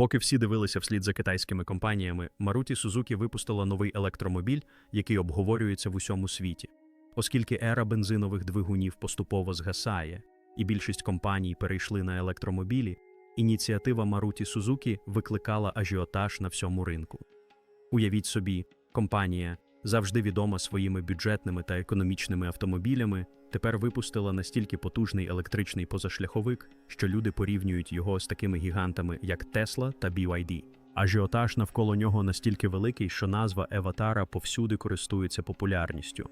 Поки всі дивилися вслід за китайськими компаніями, Маруті Сузукі випустила новий електромобіль, який обговорюється в усьому світі. Оскільки ера бензинових двигунів поступово згасає, і більшість компаній перейшли на електромобілі, ініціатива Маруті Сузукі викликала ажіотаж на всьому ринку. Уявіть собі, компанія, завжди відома своїми бюджетними та економічними автомобілями, тепер випустила настільки потужний електричний позашляховик, що люди порівнюють його з такими гігантами, як Tesla та BYD. Ажіотаж навколо нього настільки великий, що назва Еватара повсюди користується популярністю.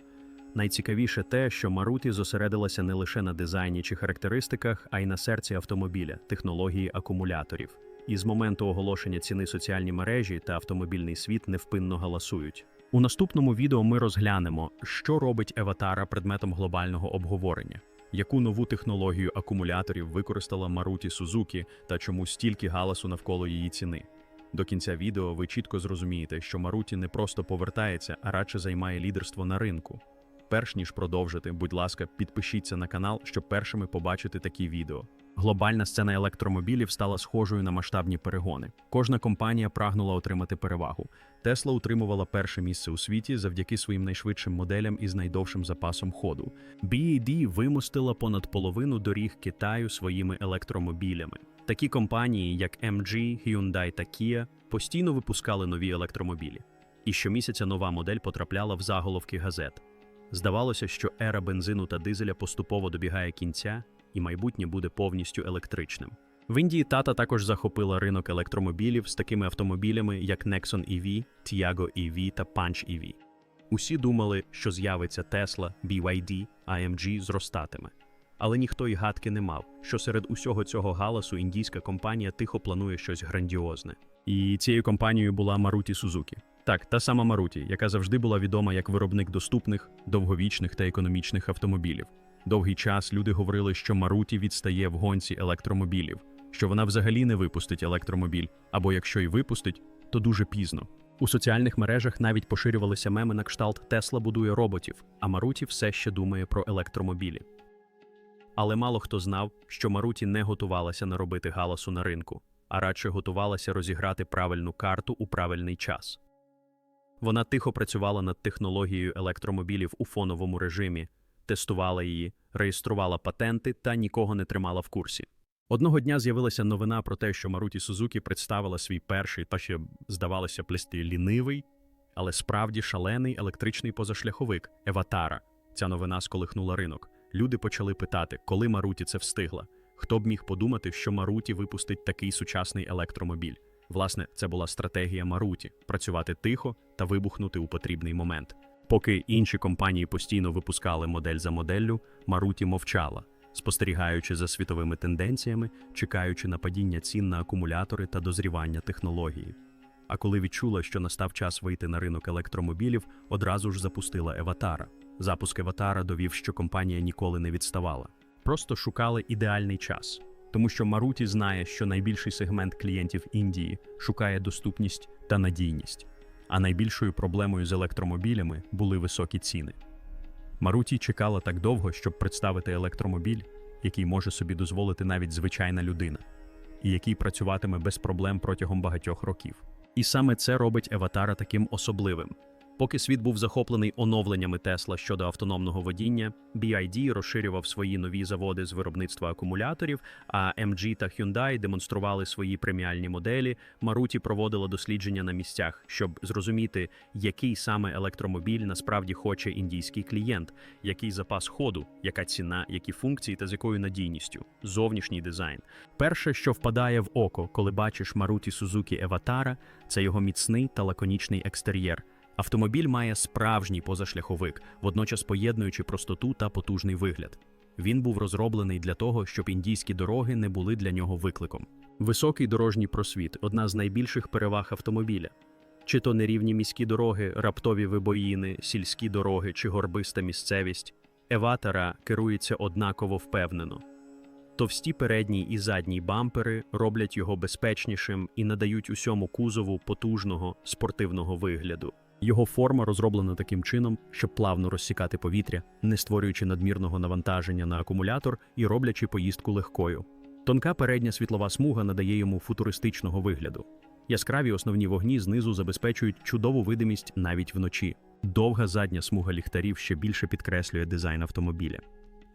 Найцікавіше те, що Maruti зосередилася не лише на дизайні чи характеристиках, а й на серці автомобіля, технології акумуляторів. І з моменту оголошення ціни соціальні мережі та автомобільний світ невпинно галасують. У наступному відео ми розглянемо, що робить Еватара предметом глобального обговорення, яку нову технологію акумуляторів використала Maruti Suzuki та чому стільки галасу навколо її ціни. До кінця відео ви чітко зрозумієте, що Maruti не просто повертається, а радше займає лідерство на ринку. Перш ніж продовжити, будь ласка, підпишіться на канал, щоб першими побачити такі відео. Глобальна сцена електромобілів стала схожою на масштабні перегони. Кожна компанія прагнула отримати перевагу. Тесла утримувала перше місце у світі завдяки своїм найшвидшим моделям із найдовшим запасом ходу. BYD вимостила понад половину доріг Китаю своїми електромобілями. Такі компанії, як MG, Hyundai та Kia, постійно випускали нові електромобілі. І щомісяця нова модель потрапляла в заголовки газет. Здавалося, що ера бензину та дизеля поступово добігає кінця, і майбутнє буде повністю електричним. В Індії тата також захопила ринок електромобілів з такими автомобілями, як Nexon EV, Tiago EV та Punch EV. Усі думали, що з'явиться Tesla, BYD, AMG зростатиме. Але ніхто й гадки не мав, що серед усього цього галасу індійська компанія тихо планує щось грандіозне. І цією компанією була Maruti Suzuki. Так, та сама Maruti, яка завжди була відома як виробник доступних, довговічних та економічних автомобілів. Довгий час люди говорили, що Maruti відстає в гонці електромобілів, що вона взагалі не випустить електромобіль, або якщо й випустить, то дуже пізно. У соціальних мережах навіть поширювалися меми на кшталт Тесла будує роботів, а Maruti все ще думає про електромобілі. Але мало хто знав, що Maruti не готувалася наробити галасу на ринку, а радше готувалася розіграти правильну карту у правильний час. Вона тихо працювала над технологією електромобілів у фоновому режимі, тестувала її, реєструвала патенти та нікого не тримала в курсі. Одного дня з'явилася новина про те, що Maruti Suzuki представила свій перший та ще, здавалося, плести лінивий, але справді шалений електричний позашляховик Еватара. Ця новина сколихнула ринок. Люди почали питати, коли Maruti це встигла. Хто б міг подумати, що Maruti випустить такий сучасний електромобіль? Власне, це була стратегія Maruti – працювати тихо та вибухнути у потрібний момент. Поки інші компанії постійно випускали модель за моделлю, Maruti мовчала, спостерігаючи за світовими тенденціями, чекаючи на падіння цін на акумулятори та дозрівання технології. А коли відчула, що настав час вийти на ринок електромобілів, одразу ж запустила Еватара. Запуск Еватара довів, що компанія ніколи не відставала. Просто шукали ідеальний час. Тому що Maruti знає, що найбільший сегмент клієнтів Індії шукає доступність та надійність, а найбільшою проблемою з електромобілями були високі ціни. Маруті чекала так довго, щоб представити електромобіль, який може собі дозволити навіть звичайна людина, і який працюватиме без проблем протягом багатьох років. І саме це робить Еватара таким особливим. Поки світ був захоплений оновленнями Тесла щодо автономного водіння, BYD розширював свої нові заводи з виробництва акумуляторів, а MG та Hyundai демонстрували свої преміальні моделі. Maruti проводила дослідження на місцях, щоб зрозуміти, який саме електромобіль насправді хоче індійський клієнт, який запас ходу, яка ціна, які функції та з якою надійністю, зовнішній дизайн. Перше, що впадає в око, коли бачиш Maruti Suzuki Еватара, це його міцний та лаконічний екстер'єр. Автомобіль має справжній позашляховик, водночас поєднуючи простоту та потужний вигляд. Він був розроблений для того, щоб індійські дороги не були для нього викликом. Високий дорожній просвіт одна з найбільших переваг автомобіля. Чи то нерівні міські дороги, раптові вибоїни, сільські дороги чи горбиста місцевість, еватора керується однаково впевнено. Товсті передній і задній бампери роблять його безпечнішим і надають усьому кузову потужного спортивного вигляду. Його форма розроблена таким чином, щоб плавно розсікати повітря, не створюючи надмірного навантаження на акумулятор і роблячи поїздку легкою. Тонка передня світлова смуга надає йому футуристичного вигляду. Яскраві основні вогні знизу забезпечують чудову видимість навіть вночі. Довга задня смуга ліхтарів ще більше підкреслює дизайн автомобіля.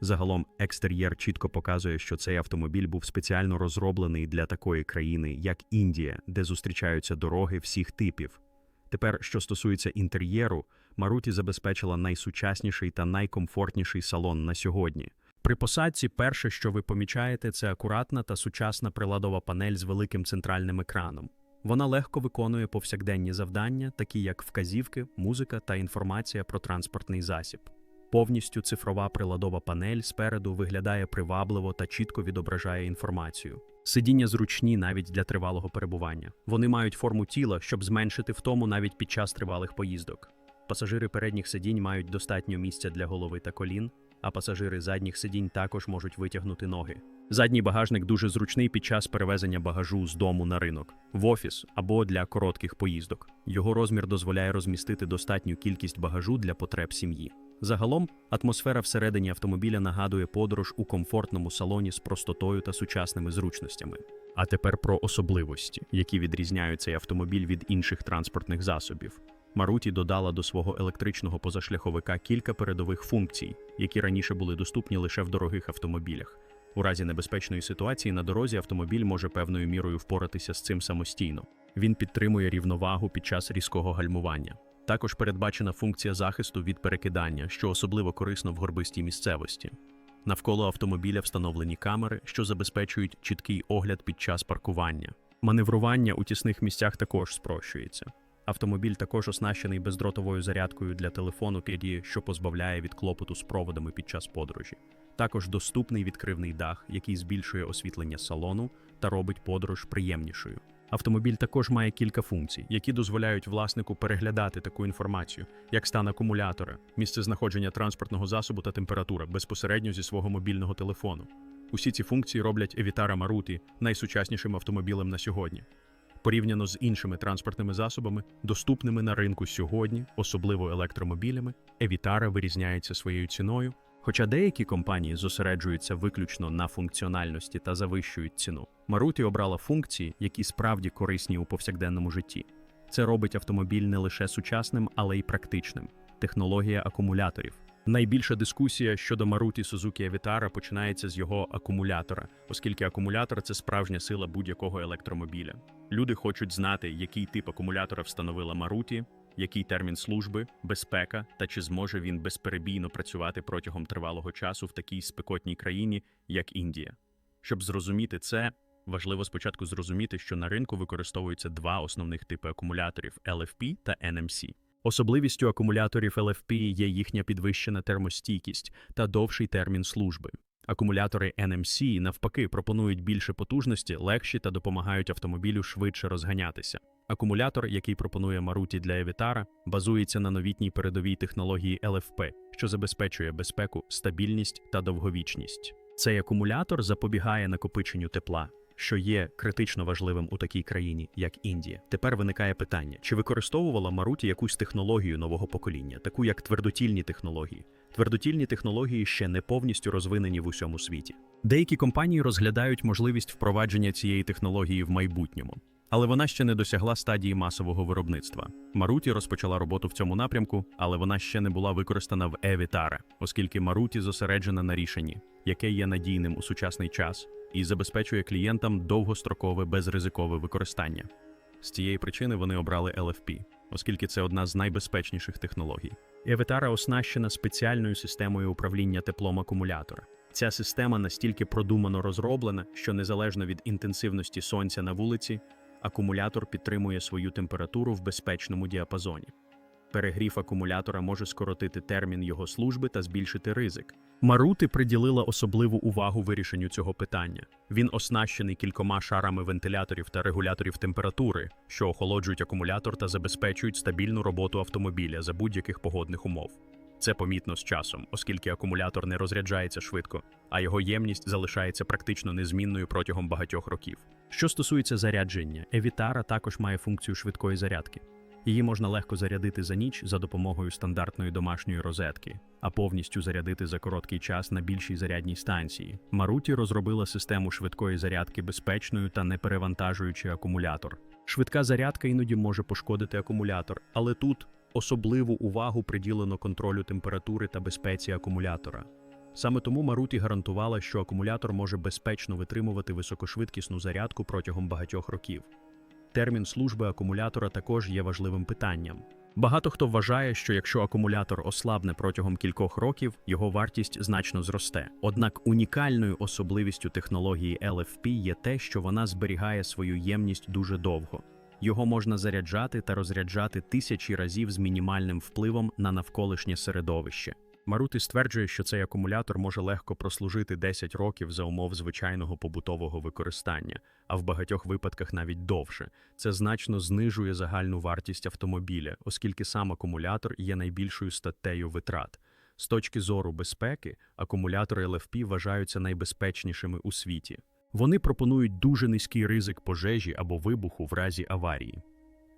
Загалом, екстер'єр чітко показує, що цей автомобіль був спеціально розроблений для такої країни, як Індія, де зустрічаються дороги всіх типів. Тепер, що стосується інтер'єру, Маруті забезпечила найсучасніший та найкомфортніший салон на сьогодні. При посадці перше, що ви помічаєте, це акуратна та сучасна приладова панель з великим центральним екраном. Вона легко виконує повсякденні завдання, такі як вказівки, музика та інформація про транспортний засіб. Повністю цифрова приладова панель спереду виглядає привабливо та чітко відображає інформацію. Сидіння зручні навіть для тривалого перебування. Вони мають форму тіла, щоб зменшити втому навіть під час тривалих поїздок. Пасажири передніх сидінь мають достатньо місця для голови та колін, а пасажири задніх сидінь також можуть витягнути ноги. Задній багажник дуже зручний під час перевезення багажу з дому на ринок, в офіс або для коротких поїздок. Його розмір дозволяє розмістити достатню кількість багажу для потреб сім'ї. Загалом, атмосфера всередині автомобіля нагадує подорож у комфортному салоні з простотою та сучасними зручностями. А тепер про особливості, які відрізняють цей автомобіль від інших транспортних засобів. Маруті додала до свого електричного позашляховика кілька передових функцій, які раніше були доступні лише в дорогих автомобілях. У разі небезпечної ситуації на дорозі автомобіль може певною мірою впоратися з цим самостійно. Він підтримує рівновагу під час різкого гальмування. Також передбачена функція захисту від перекидання, що особливо корисно в горбистій місцевості. Навколо автомобіля встановлені камери, що забезпечують чіткий огляд під час паркування. Маневрування у тісних місцях також спрощується. Автомобіль також оснащений бездротовою зарядкою для телефону KD, що позбавляє від клопоту з проводами під час подорожі. Також доступний відкривний дах, який збільшує освітлення салону та робить подорож приємнішою. Автомобіль також має кілька функцій, які дозволяють власнику переглядати таку інформацію, як стан акумулятора, місце знаходження транспортного засобу та температура безпосередньо зі свого мобільного телефону. Усі ці функції роблять Evitara Maruti найсучаснішим автомобілем на сьогодні. Порівняно з іншими транспортними засобами, доступними на ринку сьогодні, особливо електромобілями, Evitara вирізняється своєю ціною, хоча деякі компанії зосереджуються виключно на функціональності та завищують ціну. Maruti обрала функції, які справді корисні у повсякденному житті. Це робить автомобіль не лише сучасним, але й практичним. Технологія акумуляторів. Найбільша дискусія щодо Maruti Suzuki Evitara починається з його акумулятора, оскільки акумулятор це справжня сила будь-якого електромобіля. Люди хочуть знати, який тип акумулятора встановила Maruti, який термін служби, безпека та чи зможе він безперебійно працювати протягом тривалого часу в такій спекотній країні, як Індія. Щоб зрозуміти це, важливо спочатку зрозуміти, що на ринку використовуються два основних типи акумуляторів LFP та NMC. Особливістю акумуляторів LFP є їхня підвищена термостійкість та довший термін служби. Акумулятори NMC, навпаки, пропонують більше потужності, легші та допомагають автомобілю швидше розганятися. Акумулятор, який пропонує Maruti для Evitara, базується на новітній передовій технології LFP, що забезпечує безпеку, стабільність та довговічність. Цей акумулятор запобігає накопиченню тепла, що є критично важливим у такій країні, як Індія. Тепер виникає питання: чи використовувала Маруті якусь технологію нового покоління, таку як твердотільні технології? Твердотільні технології ще не повністю розвинені в усьому світі. Деякі компанії розглядають можливість впровадження цієї технології в майбутньому, але вона ще не досягла стадії масового виробництва. Маруті розпочала роботу в цьому напрямку, але вона ще не була використана в Evitara, оскільки Маруті зосереджена на рішенні, яке є надійним у сучасний час і забезпечує клієнтам довгострокове безризикове використання. З цієї причини вони обрали LFP, оскільки це одна з найбезпечніших технологій. Евитара оснащена спеціальною системою управління теплом акумулятора. Ця система настільки продумано розроблена, що незалежно від інтенсивності сонця на вулиці, акумулятор підтримує свою температуру в безпечному діапазоні. Перегрів акумулятора може скоротити термін його служби та збільшити ризик. Марути приділила особливу увагу вирішенню цього питання. Він оснащений кількома шарами вентиляторів та регуляторів температури, що охолоджують акумулятор та забезпечують стабільну роботу автомобіля за будь-яких погодних умов. Це помітно з часом, оскільки акумулятор не розряджається швидко, а його ємність залишається практично незмінною протягом багатьох років. Що стосується зарядження, Evitara також має функцію швидкої зарядки. Її можна легко зарядити за ніч за допомогою стандартної домашньої розетки, а повністю зарядити за короткий час на більшій зарядній станції. Маруті розробила систему швидкої зарядки безпечною та не перевантажуючи акумулятор. Швидка зарядка іноді може пошкодити акумулятор, але тут особливу увагу приділено контролю температури та безпеці акумулятора. Саме тому Маруті гарантувала, що акумулятор може безпечно витримувати високошвидкісну зарядку протягом багатьох років. Термін служби акумулятора також є важливим питанням. Багато хто вважає, що якщо акумулятор ослабне протягом кількох років, його вартість значно зросте. Однак унікальною особливістю технології LFP є те, що вона зберігає свою ємність дуже довго. Його можна заряджати та розряджати тисячі разів з мінімальним впливом на навколишнє середовище. Марути стверджує, що цей акумулятор може легко прослужити 10 років за умов звичайного побутового використання, а в багатьох випадках навіть довше. Це значно знижує загальну вартість автомобіля, оскільки сам акумулятор є найбільшою статтею витрат. З точки зору безпеки, акумулятори LFP вважаються найбезпечнішими у світі. Вони пропонують дуже низький ризик пожежі або вибуху в разі аварії.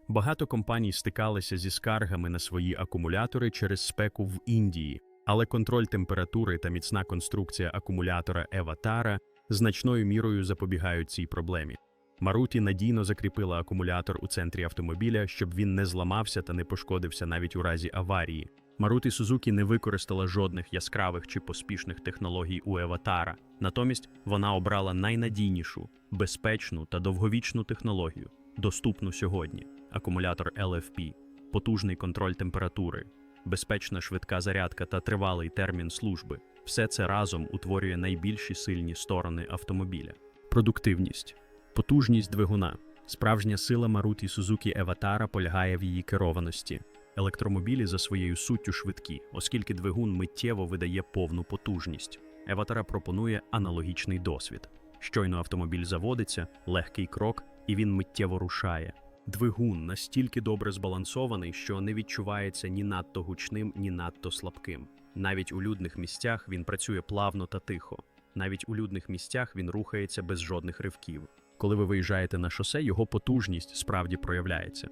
Багато компаній стикалися зі скаргами на свої акумулятори через спеку в Індії, але контроль температури та міцна конструкція акумулятора Еватара значною мірою запобігають цій проблемі. Маруті надійно закріпила акумулятор у центрі автомобіля, щоб він не зламався та не пошкодився навіть у разі аварії. Маруті Сузукі не використала жодних яскравих чи поспішних технологій у Еватара. Натомість вона обрала найнадійнішу, безпечну та довговічну технологію, доступну сьогодні акумулятор LFP, потужний контроль температури, безпечна швидка зарядка та тривалий термін служби. Все це разом утворює найбільші сильні сторони автомобіля. Продуктивність, потужність двигуна. Справжня сила Маруті Сузукі Еватара полягає в її керованості. Електромобілі за своєю суттю швидкі, оскільки двигун миттєво видає повну потужність. Еватара пропонує аналогічний досвід. Щойно автомобіль заводиться, легкий крок, і він миттєво рушає. Двигун настільки добре збалансований, що не відчувається ні надто гучним, ні надто слабким. Навіть у людних місцях він працює плавно та тихо. Навіть у людних місцях він рухається без жодних ривків. Коли ви виїжджаєте на шосе, його потужність справді проявляється.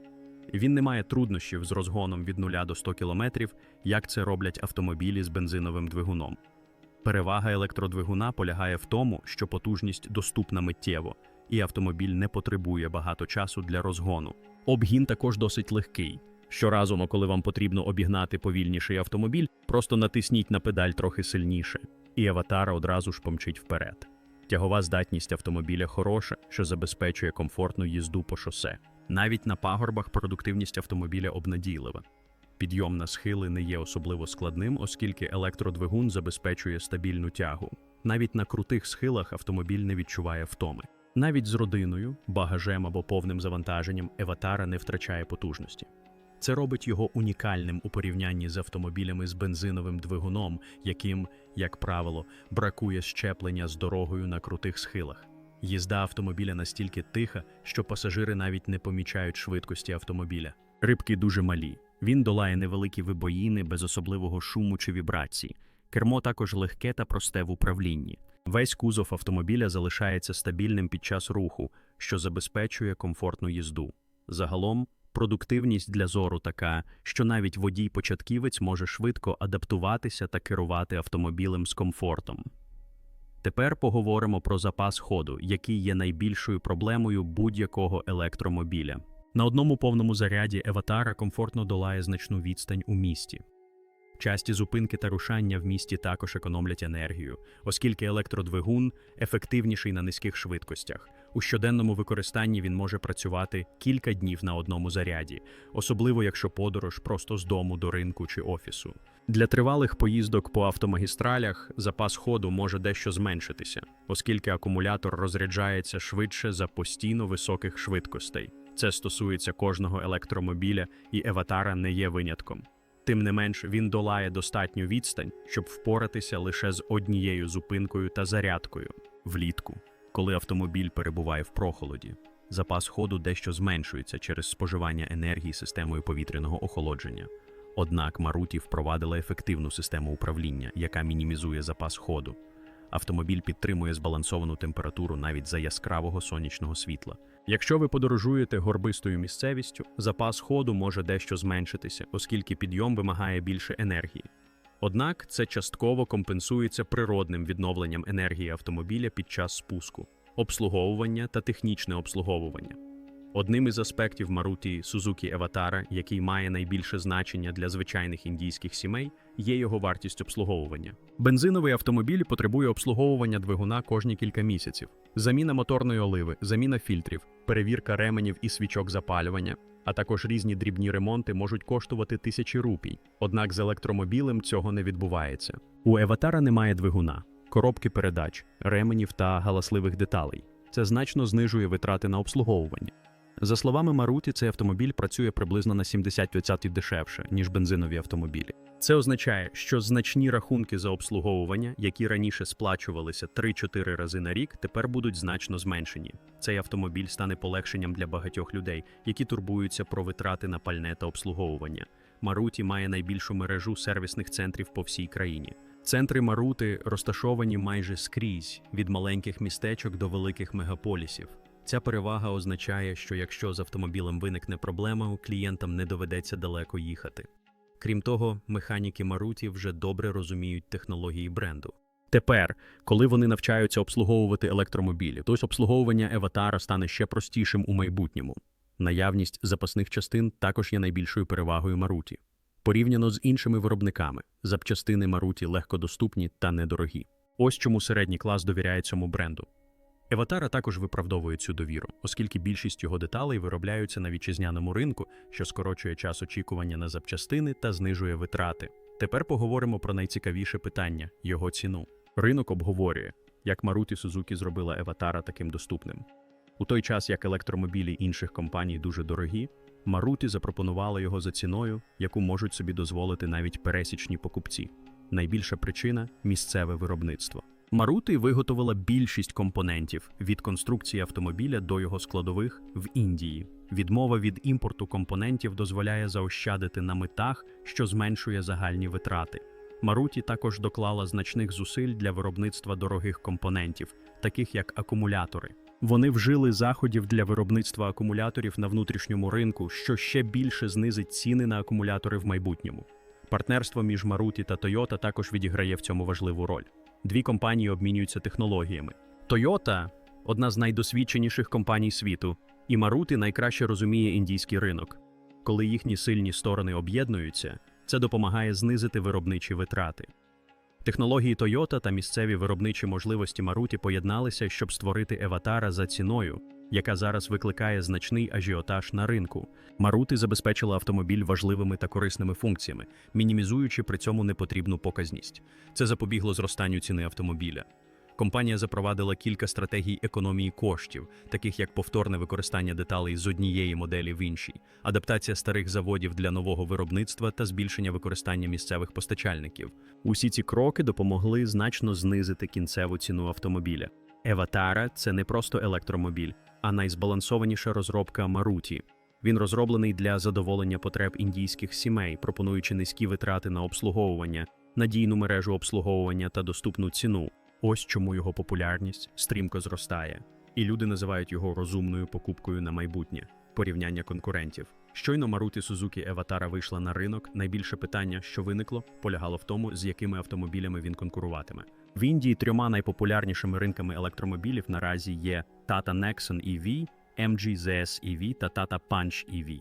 Він не має труднощів з розгоном від 0 до 100 км, як це роблять автомобілі з бензиновим двигуном. Перевага електродвигуна полягає в тому, що потужність доступна миттєво, і автомобіль не потребує багато часу для розгону. Обгін також досить легкий. Щоразу, коли вам потрібно обігнати повільніший автомобіль, просто натисніть на педаль трохи сильніше, і аватара одразу ж помчить вперед. Тягова здатність автомобіля хороша, що забезпечує комфортну їзду по шосе. Навіть на пагорбах продуктивність автомобіля обнадійлива. Підйом на схили не є особливо складним, оскільки електродвигун забезпечує стабільну тягу. Навіть на крутих схилах автомобіль не відчуває втоми. Навіть з родиною, багажем або повним завантаженням Еватара не втрачає потужності. Це робить його унікальним у порівнянні з автомобілями з бензиновим двигуном, яким, як правило, бракує щеплення з дорогою на крутих схилах. Їзда автомобіля настільки тиха, що пасажири навіть не помічають швидкості автомобіля. Рибки дуже малі. Він долає невеликі вибоїни без особливого шуму чи вібрацій. Кермо також легке та просте в управлінні. Весь кузов автомобіля залишається стабільним під час руху, що забезпечує комфортну їзду. Загалом, продуктивність для зору така, що навіть водій-початківець може швидко адаптуватися та керувати автомобілем з комфортом. Тепер поговоримо про запас ходу, який є найбільшою проблемою будь-якого електромобіля. На одному повному заряді Еватара комфортно долає значну відстань у місті. Часті зупинки та рушання в місті також економлять енергію, оскільки електродвигун ефективніший на низьких швидкостях. У щоденному використанні він може працювати кілька днів на одному заряді, особливо якщо подорож просто з дому до ринку чи офісу. Для тривалих поїздок по автомагістралях запас ходу може дещо зменшитися, оскільки акумулятор розряджається швидше за постійно високих швидкостей. Це стосується кожного електромобіля, і Еватара не є винятком. Тим не менш, він долає достатню відстань, щоб впоратися лише з однією зупинкою та зарядкою влітку, коли автомобіль перебуває в прохолоді. Запас ходу дещо зменшується через споживання енергії системою повітряного охолодження. Однак Маруті впровадила ефективну систему управління, яка мінімізує запас ходу. Автомобіль підтримує збалансовану температуру навіть за яскравого сонячного світла. Якщо ви подорожуєте горбистою місцевістю, запас ходу може дещо зменшитися, оскільки підйом вимагає більше енергії. Однак це частково компенсується природним відновленням енергії автомобіля під час спуску, обслуговування та технічне обслуговування. Одним із аспектів Maruti Suzuki Еватара, який має найбільше значення для звичайних індійських сімей, є його вартість обслуговування. Бензиновий автомобіль потребує обслуговування двигуна кожні кілька місяців, заміна моторної оливи, заміна фільтрів, перевірка ременів і свічок запалювання, а також різні дрібні ремонти можуть коштувати тисячі рупій. Однак з електромобілем цього не відбувається. У Еватара немає двигуна, коробки передач, ременів та галасливих деталей. Це значно знижує витрати на обслуговування. За словами Маруті, цей автомобіль працює приблизно на 70% дешевше, ніж бензинові автомобілі. Це означає, що значні рахунки за обслуговування, які раніше сплачувалися 3-4 рази на рік, тепер будуть значно зменшені. Цей автомобіль стане полегшенням для багатьох людей, які турбуються про витрати на пальне та обслуговування. Маруті має найбільшу мережу сервісних центрів по всій країні. Центри Марути розташовані майже скрізь від маленьких містечок до великих мегаполісів. Ця перевага означає, що якщо з автомобілем виникне проблема, клієнтам не доведеться далеко їхати. Крім того, механіки Маруті вже добре розуміють технології бренду. Тепер, коли вони навчаються обслуговувати електромобілі, то обслуговування Еватара стане ще простішим у майбутньому. Наявність запасних частин також є найбільшою перевагою Маруті. Порівняно з іншими виробниками, запчастини Маруті легкодоступні та недорогі. Ось чому середній клас довіряє цьому бренду. Еватара також виправдовує цю довіру, оскільки більшість його деталей виробляються на вітчизняному ринку, що скорочує час очікування на запчастини та знижує витрати. Тепер поговоримо про найцікавіше питання його ціну. Ринок обговорює, як Maruti Suzuki зробила Еватара таким доступним. У той час, як електромобілі інших компаній дуже дорогі, Maruti запропонувала його за ціною, яку можуть собі дозволити навіть пересічні покупці. Найбільша причина місцеве виробництво. Марути виготовила більшість компонентів від конструкції автомобіля до його складових в Індії. Відмова від імпорту компонентів дозволяє заощадити на митах, що зменшує загальні витрати. Маруті також доклала значних зусиль для виробництва дорогих компонентів, таких як акумулятори. Вони вжили заходів для виробництва акумуляторів на внутрішньому ринку, що ще більше знизить ціни на акумулятори в майбутньому. Партнерство між Маруті та Toyota також відіграє в цьому важливу роль. Дві компанії обмінюються технологіями. Toyota – одна з найдосвідченіших компаній світу, і Maruti найкраще розуміє індійський ринок. Коли їхні сильні сторони об'єднуються, це допомагає знизити виробничі витрати. Технології Toyota та місцеві виробничі можливості Maruti поєдналися, щоб створити Еватара за ціною, яка зараз викликає значний ажіотаж на ринку. Maruti забезпечила автомобіль важливими та корисними функціями, мінімізуючи при цьому непотрібну показність. Це запобігло зростанню ціни автомобіля. Компанія запровадила кілька стратегій економії коштів, таких як повторне використання деталей з однієї моделі в іншій, адаптація старих заводів для нового виробництва та збільшення використання місцевих постачальників. Усі ці кроки допомогли значно знизити кінцеву ціну автомобіля. Еватара це не просто електромобіль, а найзбалансованіша розробка Маруті. Він розроблений для задоволення потреб індійських сімей, пропонуючи низькі витрати на обслуговування, надійну мережу обслуговування та доступну ціну. Ось чому його популярність стрімко зростає, і люди називають його розумною покупкою на майбутнє порівняння конкурентів. Щойно Maruti Suzuki Еватара вийшла на ринок. Найбільше питання, що виникло, полягало в тому, з якими автомобілями він конкуруватиме. В Індії трьома найпопулярнішими ринками електромобілів наразі є Tata Nexon EV, MG ZS EV та Tata Punch EV.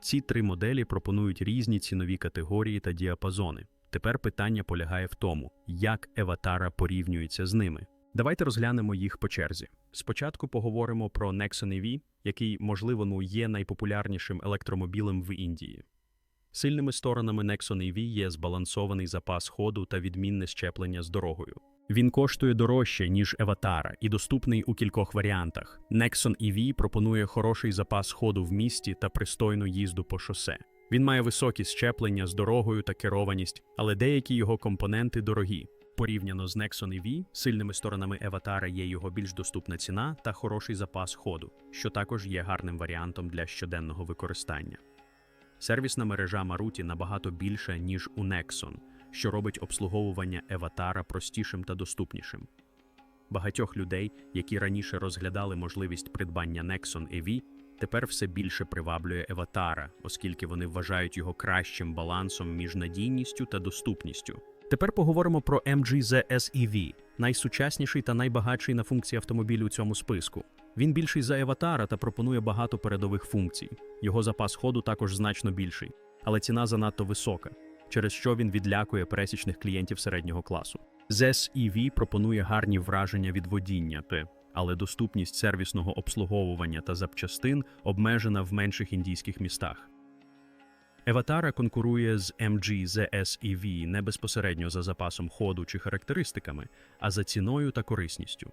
Ці три моделі пропонують різні цінові категорії та діапазони. Тепер питання полягає в тому, як Еватара порівнюється з ними. Давайте розглянемо їх по черзі. Спочатку поговоримо про Nexon EV, який, можливо, ну, є найпопулярнішим електромобілем в Індії. Сильними сторонами Nexon EV є збалансований запас ходу та відмінне щеплення з дорогою. Він коштує дорожче, ніж Еватара, і доступний у кількох варіантах. Nexon EV пропонує хороший запас ходу в місті та пристойну їзду по шосе. Він має високі щеплення з дорогою та керованість, але деякі його компоненти дорогі. Порівняно з Nexon EV, сильними сторонами Еватара є його більш доступна ціна та хороший запас ходу, що також є гарним варіантом для щоденного використання. Сервісна мережа Maruti набагато більша, ніж у Nexon, що робить обслуговування Еватара простішим та доступнішим. Багатьох людей, які раніше розглядали можливість придбання Nexon EV, тепер все більше приваблює Еватара, оскільки вони вважають його кращим балансом між надійністю та доступністю. Тепер поговоримо про MG ZS EV, найсучасніший та найбагатший на функції автомобіль у цьому списку. Він більший за Еватара та пропонує багато передових функцій. Його запас ходу також значно більший, але ціна занадто висока, через що він відлякує пересічних клієнтів середнього класу. ZS EV пропонує гарні враження від водіння, але доступність сервісного обслуговування та запчастин обмежена в менших індійських містах. Еватара конкурує з MG ZS EV не безпосередньо за запасом ходу чи характеристиками, а за ціною та корисністю.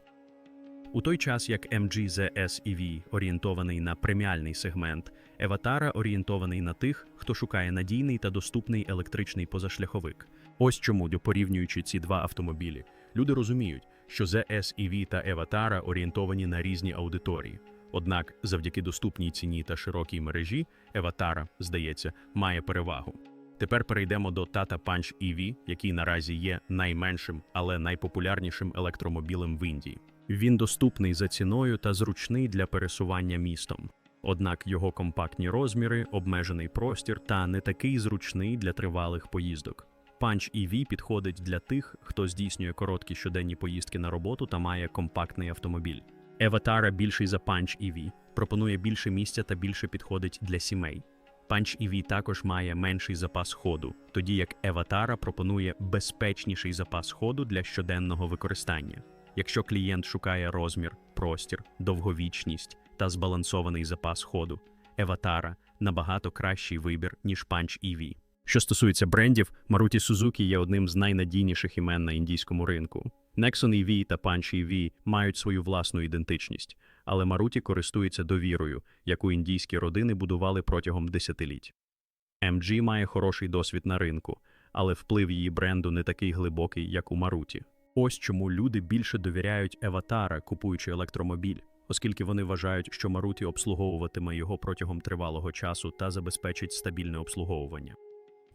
У той час як MG ZS EV орієнтований на преміальний сегмент, Еватара орієнтований на тих, хто шукає надійний та доступний електричний позашляховик. Ось чому, порівнюючи ці два автомобілі, люди розуміють, що ZS EV та Еватара орієнтовані на різні аудиторії. Однак, завдяки доступній ціні та широкій мережі, Еватара, здається, має перевагу. Тепер перейдемо до Tata Punch EV, який наразі є найменшим, але найпопулярнішим електромобілем в Індії. Він доступний за ціною та зручний для пересування містом. Однак його компактні розміри, обмежений простір та не такий зручний для тривалих поїздок. Punch EV підходить для тих, хто здійснює короткі щоденні поїздки на роботу та має компактний автомобіль. Еватара більший за Punch EV, пропонує більше місця та більше підходить для сімей. Punch EV також має менший запас ходу, тоді як Еватара пропонує безпечніший запас ходу для щоденного використання. Якщо клієнт шукає розмір, простір, довговічність та збалансований запас ходу, Еватара набагато кращий вибір, ніж Punch EV. Що стосується брендів, Maruti Suzuki є одним з найнадійніших імен на індійському ринку. Nexon EV та Punch EV мають свою власну ідентичність, але Maruti користується довірою, яку індійські родини будували протягом десятиліть. MG має хороший досвід на ринку, але вплив її бренду не такий глибокий, як у Maruti. Ось чому люди більше довіряють Еватара, купуючи електромобіль, оскільки вони вважають, що Maruti обслуговуватиме його протягом тривалого часу та забезпечить стабільне обслуговування.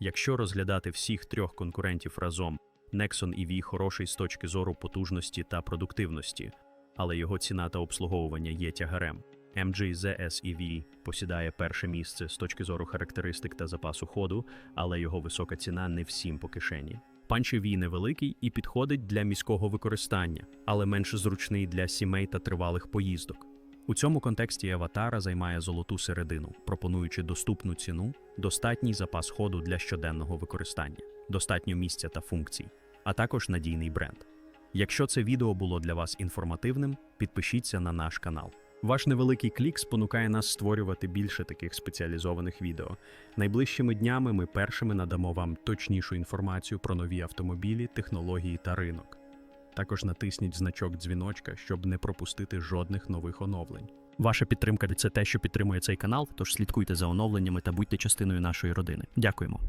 Якщо розглядати всіх трьох конкурентів разом, Nexon EV хороший з точки зору потужності та продуктивності, але його ціна та обслуговування є тягарем. MG ZS EV посідає перше місце з точки зору характеристик та запасу ходу, але його висока ціна не всім по кишені. EV невеликий і підходить для міського використання, але менш зручний для сімей та тривалих поїздок. У цьому контексті Аватара займає золоту середину, пропонуючи доступну ціну, достатній запас ходу для щоденного використання, достатньо місця та функцій, а також надійний бренд. Якщо це відео було для вас інформативним, підпишіться на наш канал. Ваш невеликий клік спонукає нас створювати більше таких спеціалізованих відео. Найближчими днями ми першими надамо вам точнішу інформацію про нові автомобілі, технології та ринок. Також натисніть значок дзвіночка, щоб не пропустити жодних нових оновлень. Ваша підтримка це те, що підтримує цей канал, тож слідкуйте за оновленнями та будьте частиною нашої родини. Дякуємо.